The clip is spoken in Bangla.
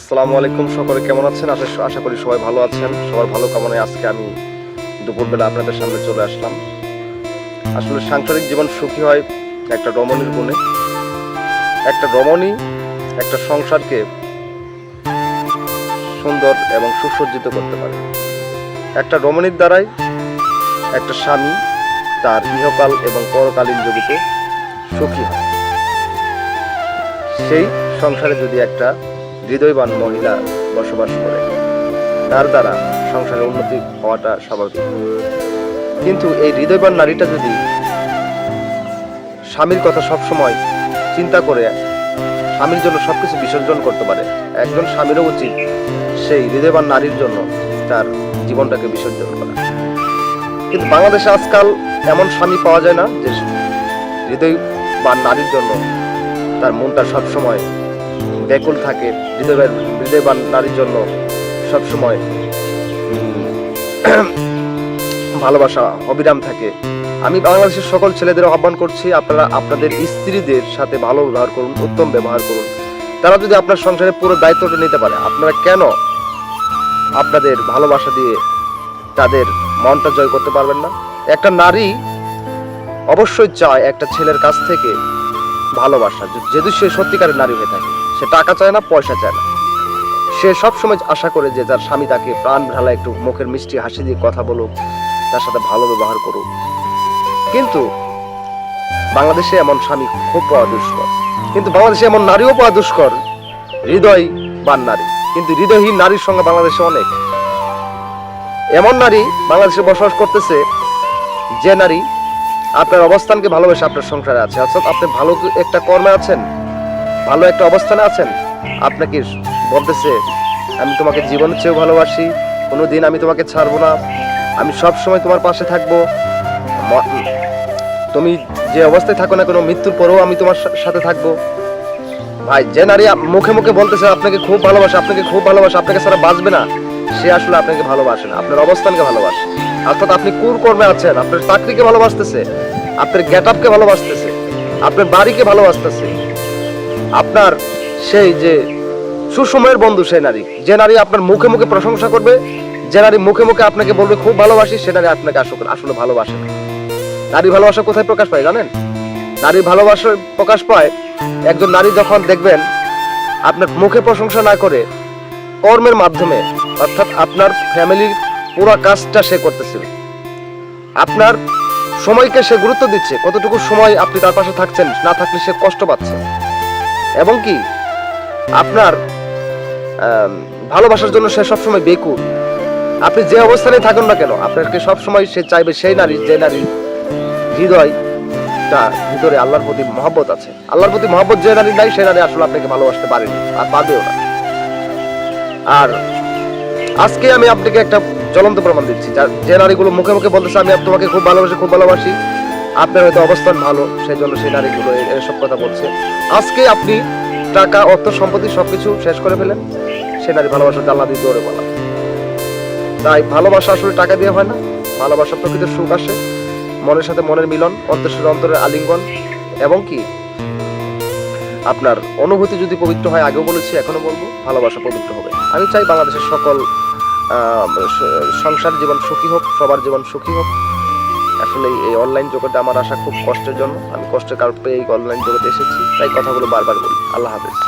আসসালামু আলাইকুম সকলে, কেমন আছেন? আশা আশা করি সবাই ভালো আছেন। সবার ভালো কামনায় আজকে আমি দুপুরবেলা আপনাদের সামনে চলে আসলাম। আসলে সাংসারিক জীবন সুখী হয় একটা রমণীর গুণে একটা রমণী একটা সংসারকে সুন্দর এবং সুসজ্জিত করতে পারে। একটা রমণীর দ্বারাই একটা স্বামী তার ইহকাল এবং পরকালীন জগতে সুখী হয়। সেই সংসারে যদি একটা হৃদয়বান মহিলা বসবাস করে। তার দ্বারা সংসারের উন্নতি হওয়াটা স্বাভাবিক। কিন্তু এই হৃদয়বান নারীটা যদি স্বামীর কথা সবসময় চিন্তা করে, স্বামীর জন্য সবকিছু বিসর্জন করতে পারে, একজন স্বামীরও উচিত সেই হৃদয়বান নারীর জন্য তার জীবনটাকে বিসর্জন করা। কিন্তু বাংলাদেশে আজকাল এমন স্বামী পাওয়া যায় না যে হৃদয়বান নারীর জন্য তার মনটা সবসময় ব্যাকুল থাকে হৃদয়বান নারীর জন্য সবসময় ভালোবাসা, অবিরাম থাকে। আমি বাংলাদেশের সকল ছেলেদের আহ্বান করছি, আপনারা আপনাদের স্ত্রীদের সাথে ভালো ব্যবহার করুন, উত্তম ব্যবহার করুন। তারা যদি আপনার সংসারের পুরো দায়িত্বটা নিতে পারে, আপনারা কেন আপনাদের ভালোবাসা দিয়ে তাদের মনটা জয় করতে পারবেন না? একটা নারী অবশ্যই চায় একটা ছেলের কাছ থেকে ভালোবাসা, যদি সে সত্যিকারের নারী হয়ে থাকে। সে টাকা চায় না, পয়সা চায় না। সে সবসময় আশা করে যে তার স্বামী তাকে প্রাণ ঢালা একটু মুখের মিষ্টি হাসি দিয়ে কথা বলুক, তার সাথে ভালো ব্যবহার করুক। কিন্তু বাংলাদেশে এমন স্বামী খুব পাওয়া দুষ্কর। কিন্তু বাংলাদেশে এমন নারীও পাওয়া দুষ্কর। হৃদয় বান নারী। কিন্তু হৃদয়হীন নারীর সঙ্গে বাংলাদেশে অনেক। এমন নারী বাংলাদেশে বসবাস করতেছে যে নারী আপনার অবস্থানকে ভালোবেসে আপনার সংসারে আছে। অর্থাৎ আপনি ভালো একটা কর্মে আছেন ভালো একটা অবস্থানে আছেন? আপনাকে বলতেছে, আমি তোমাকে জীবনের চেয়েও ভালোবাসি, কোনোদিন আমি তোমাকে ছাড়বো না, আমি সব সময় তোমার পাশে থাকব। তুমি যে অবস্থায় থাকো না কোনো, মৃত্যুর পরেও আমি তোমার সাথে থাকব। ভাই, যে নারী মুখে মুখে বলতেছে, আপনাকে খুব ভালোবাসে, আপনাকে খুব ভালোবাসে, আপনাকে ছাড়া বাঁচবে না, সে আসলে আপনাকে ভালোবাসে না, আপনার অবস্থানকে ভালোবাসে। অর্থাৎ আপনি কুর কর্মে আছেন, আপনার চাকরিকে ভালোবাসতেছে, আপনার গেট আপকে ভালোবাসতেছে, আপনার বাড়িকে ভালোবাসতেছে। আপনার সেই যে সুসময়ের বন্ধু সেই নারী। যে নারী আপনার মুখে মুখে প্রশংসা করবে, যে নারী মুখে মুখে আপনাকে বলবে, খুব ভালোবাসি, সে নারী আপনাকে আসলে আসলে ভালোবাসে নারী ভালোবাসা কোথায় প্রকাশ পায় জানেন? নারীর ভালোবাসা প্রকাশ পায় একজন নারী যখন দেখবেন আপনার মুখে প্রশংসা না করে কর্মের মাধ্যমে, অর্থাৎ আপনার ফ্যামিলির পুরো কাজটা সে করতেছে। আপনার সময়কে সে গুরুত্ব দিচ্ছে। কতটুকু সময় আপনি তার পাশে থাকছেন, না থাকলে সে কষ্ট পাচ্ছে। এবং কি? আপনার ভালোবাসার জন্য সে সবসময় বেকুর আপনি যে অবস্থানে থাকুন না কেন, আপনাকে সবসময় সে চাইবে সেই নারী, যে নারী হৃদয় তার ভিতরে আল্লাহর প্রতি মহব্বত আছে। আল্লাহর প্রতি মহব্বত যে নারী নাই, সে নারী আসলে আপনাকে ভালোবাসতে পারেনি, আর পারবেও না। আর আজকে আমি আপনাকে একটা জ্বলন্ত প্রমাণ দিচ্ছি। যে নারীগুলো মুখে মুখে বলতেছে, আমি তোমাকে খুব ভালোবাসি খুব ভালোবাসি। আপনার হয়তো অবস্থান ভালো সেই জন্য সেই নারীগুলো এসব কথা বলছে। আজকে আপনি টাকা, অর্থ, সম্পত্তি সবকিছু শেষ করে ফেলেন সে নারী ভালোবাসা জানলা দিয়ে দৌড়ে বলা। তাই ভালোবাসা আসলে টাকা দিয়ে হয় না ভালোবাসা প্রকৃত সুখ আসে, মনের সাথে মনের মিলন, অন্তরের অন্তরের আলিঙ্গন, এবং কি? আপনার অনুভূতি যদি পবিত্র হয়, আগেও বলেছি এখনও বলব, ভালোবাসা পবিত্র হবে। আমি চাই বাংলাদেশের সকল সংসার জীবন সুখী হোক, সবার জীবন সুখী হোক। আসলে এই অনলাইন জগতে আমার আসা খুব কষ্টের জন্য। আমি কষ্টের কারণ এই অনলাইন জগতে এসেছি। তাই কথাগুলো বারবার বলি। আল্লাহ হাফেজ।